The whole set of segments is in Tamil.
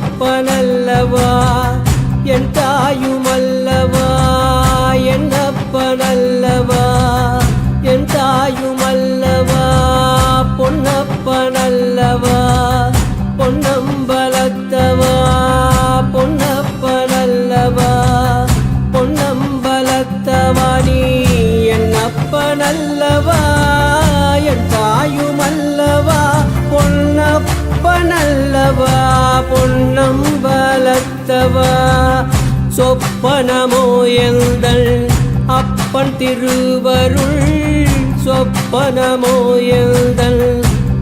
என்னப்பனல்லவா தாயுமல்லவா பொன்னப்பனல்லவா பொன்னம்பலத்தவா பொன்னப்பனல்லவா பொன்னம்பலத்தவா நீ என்னப்பனல்லவா என் தாயும் அல்லவா தாயுமல்லவா பொன்னப்பனல்லவா பொன்னம்பலத்தவா. சொப்பனமோ எந்தள் அப்பன் திருவருள் சொப்பனமோ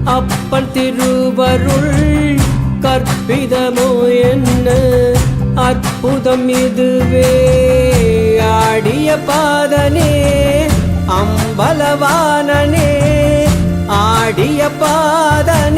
அப்பன் திருவருள் கற்பிதமோ என்ன? அற்புதம் இதுவே ஆடிய பாதனே அம்பலவானனே ஆடிய பாதனே.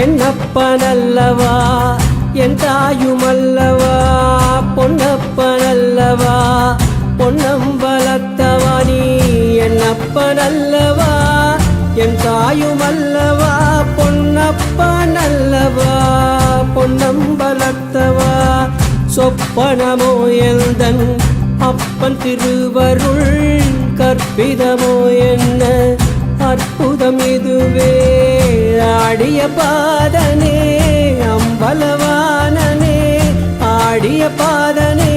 என்னப்பனல்லவா? என் தாயுமல்லவா? பொன்னப்பனல்லவா? பொன்னம்பலத்தவா நீ? என்னப்பனல்லவா? என் தாயுமல்லவா? பொன்னப்பனல்லவா? பொன்னம்பலத்தவா? சொப்பனமோ எந்தன்? அப்பன் திருவருள் கற்பிதமோ என்ன? அற்புதம் இதுவே. ஆடிய பாதனே அம்பலவானனே ஆடிய பாதனே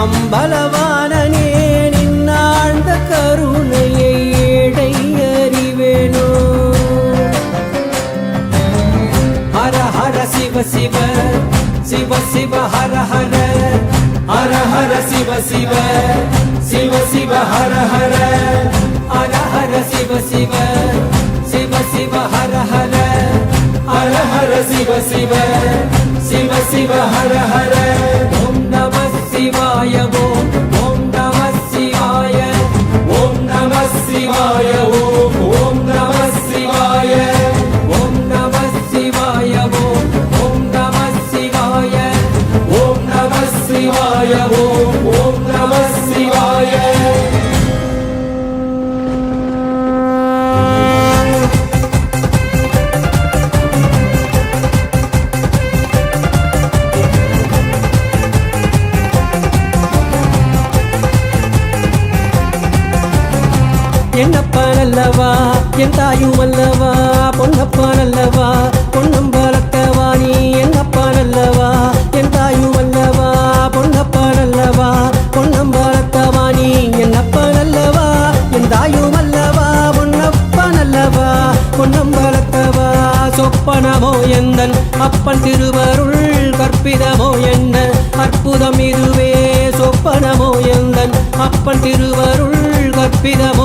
அம்பலவானனே நின்னாழ்ந்த கருணையை ஏடை அறிவேனோ. ஹர ஹர சிவ சிவ சிவ சிவ ஹர ஹர ஹர ஹர சிவ சிவ சிவ சிவ ஹர ஹர ஹர ஹர சிவ சிவ சிவ சிவ ஹர ஹர ஹர ஹர சிவ சிவ சிவ சிவ ஹர ஹர. ஓம் நம சிவாய ஓம் ஓம் நம சிவாய ஓம் நம சிவாய அல்லவா? என் தாயும் அல்லவா? பொன்னப்பன் அல்லவா பொன்னம்பலத்தவா நீ? என்னப்பன் அல்லவா என் தாயும் அல்லவா? பொன்னப்பன் அல்லவா பொன்னம்பலத்தவா நீ? என்னப்பன் அல்லவா என் தாயும் அல்லவா? பொன்னப்பன் அல்லவா பொன்னம்பலத்தவா சொப்பனமோ எந்தன்? அப்பன் திருவருள் கற்பிதமோ என்ன? அற்புதம் இதுவே சொப்பனமோ எந்தன்? அப்பன் திருவருள் கற்பிதமோ